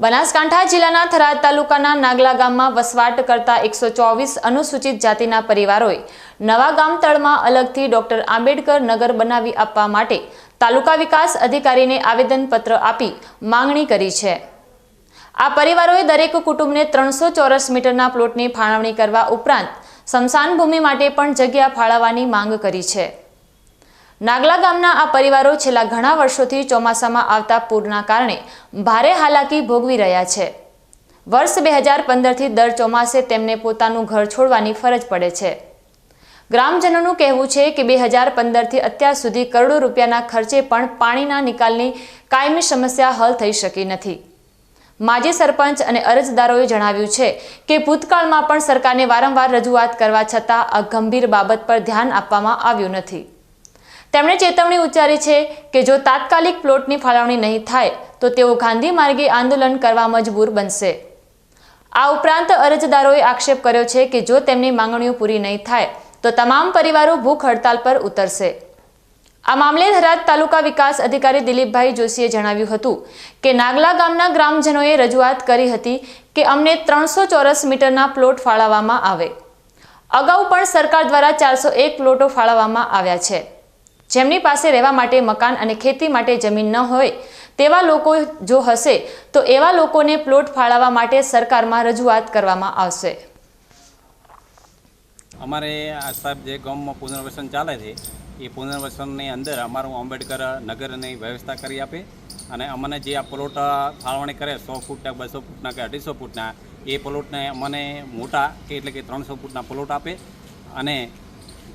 બનાસકાંઠા જિલ્લાના થરાદ તાલુકાના નાગલા ગામમાં વસવાટ કરતા એકસો ચોવીસ અનુસૂચિત જાતિના પરિવારોએ નવા ગામ તળમાં અલગથી ડોક્ટર આંબેડકર નગર બનાવી આપવા માટે તાલુકા વિકાસ અધિકારીને આવેદનપત્ર આપી માંગણી કરી છે. આ પરિવારોએ દરેક કુટુંબને ત્રણસો ચોરસ મીટરના પ્લોટની ફાળવણી કરવા ઉપરાંત સ્મશાન ભૂમિ માટે પણ જગ્યા ફાળવવાની માંગ કરી છે. નાગલા ગામના આ પરિવારો છેલ્લા ઘણા વર્ષોથી ચોમાસામાં આવતા પૂરના કારણે ભારે હાલાકી ભોગવી રહ્યા છે. વર્ષ બે હજાર પંદરથી દર ચોમાસે તેમને પોતાનું ઘર છોડવાની ફરજ પડે છે. ગ્રામજનોનું કહેવું છે કે બે હજાર પંદરથી અત્યાર સુધી કરોડો રૂપિયાના ખર્ચે પણ પાણીના નિકાલની કાયમી સમસ્યા હલ થઈ શકી નથી. માજી સરપંચ અને અરજદારોએ જણાવ્યું છે કે ભૂતકાળમાં પણ સરકારને વારંવાર રજૂઆત કરવા છતાં આ ગંભીર બાબત પર ધ્યાન આપવામાં આવ્યું નથી. તેમણે ચેતવણી ઉચ્ચારી છે કે જો તાત્કાલિક પ્લોટની ફાળવણી નહીં થાય, તો તેઓ ગાંધી માર્ગે આંદોલન કરવા મજબૂર બનશે. આ ઉપરાંત અરજદારોએ આક્ષેપ કર્યો છે કે જો તેમની માંગણીઓ પૂરી નહીં થાય, તો તમામ પરિવારો ભૂખ હડતાલ પર ઉતરશે. આ મામલે થરાદ તાલુકા વિકાસ અધિકારી દિલીપભાઈ જોશીએ જણાવ્યું હતું કે નાગલા ગામના ગ્રામજનોએ રજૂઆત કરી હતી કે અમને ત્રણસો ચોરસ મીટરના પ્લોટ ફાળવવામાં આવે. અગાઉ પણ સરકાર દ્વારા ચારસો એક પ્લોટો ફાળવવામાં આવ્યા છે. જેમની પાસે રહેવા માટે મકાન અને ખેતી માટે જમીન ન હોય, તેવા લોકો જો હશે, તો એવા લોકોને પ્લોટ ફાળવવા માટે સરકારમાં રજૂઆત કરવામાં આવશે. અમારે આ સાહેબ જે ગામમાં પુનર્વસન ચાલે છે, એ પુનર્વસનની અંદર અમારું આંબેડકર નગરની વ્યવસ્થા કરી આપે અને અમને જે આ પ્લોટ ફાળવણી કરે સો ફૂટના, બસો ફૂટના કે અઢીસો ફૂટના, એ પ્લોટને અમને મોટા કે એટલે કે ત્રણસો ફૂટના પ્લોટ આપે અને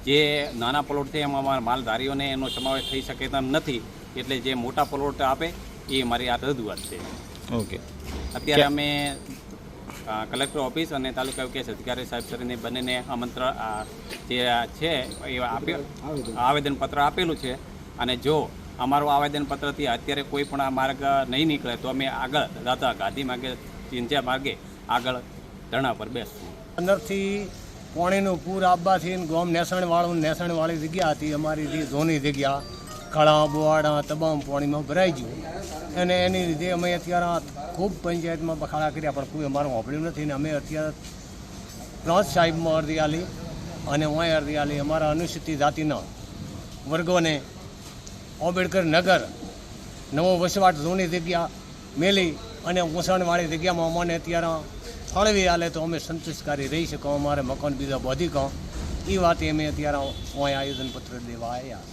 જે નાના પ્લોટ છે એમાં અમારા માલધારીઓને એનો સમાવેશ થઈ શકે તેમ નથી એટલે જે મોટા પ્લોટ આપે એ મારી આ રજૂઆત છે. ઓકે. અત્યારે અમે કલેક્ટર ઓફિસ અને તાલુકા વિકાસ અધિકારી સાહેબ શ્રીને બંનેને આમંત્રણ આ જે છે એ આવેદનપત્ર આપેલું છે. અને જો અમારું આવેદનપત્રથી અત્યારે કોઈ પણ આ માર્ગ નહીં નીકળે તો અમે આગળ દાદા ગાંધી માર્ગે ચિંચા માર્ગે આગળ ધરણા પર બેસશું. અંદરથી પાણીનું પૂર આવવાથી ગોમ નેસણવાળું નેસણવાળી જગ્યા હતી. અમારી ઝોની જગ્યા ખળા બોવાડા, તમામ પાણીમાં ભરાઈ ગયું. અને એની લીધે અમે અત્યારે ખૂબ પંચાયતમાં બખાડા કર્યા, પણ કોઈ અમારું સાંભળ્યું નથી. ને અમે અત્યારે પ્રાંત સાહેબમાં અરજી આલી અને હું અરજી આલી. અમારા અનુસૂચિત જાતિના વર્ગોને આંબેડકર નગર, નવો વસવાટ ઝોની જગ્યા મેલી અને ઓસણવાળી જગ્યામાં અમને અત્યારે ફાળવી આલે તો અમે સંતોષકારી રહી શકો, અમારે મકાન બીજા બધી કહો એ વાત અમે અત્યારે અહીં આયોજનપત્ર દેવા આવ્યા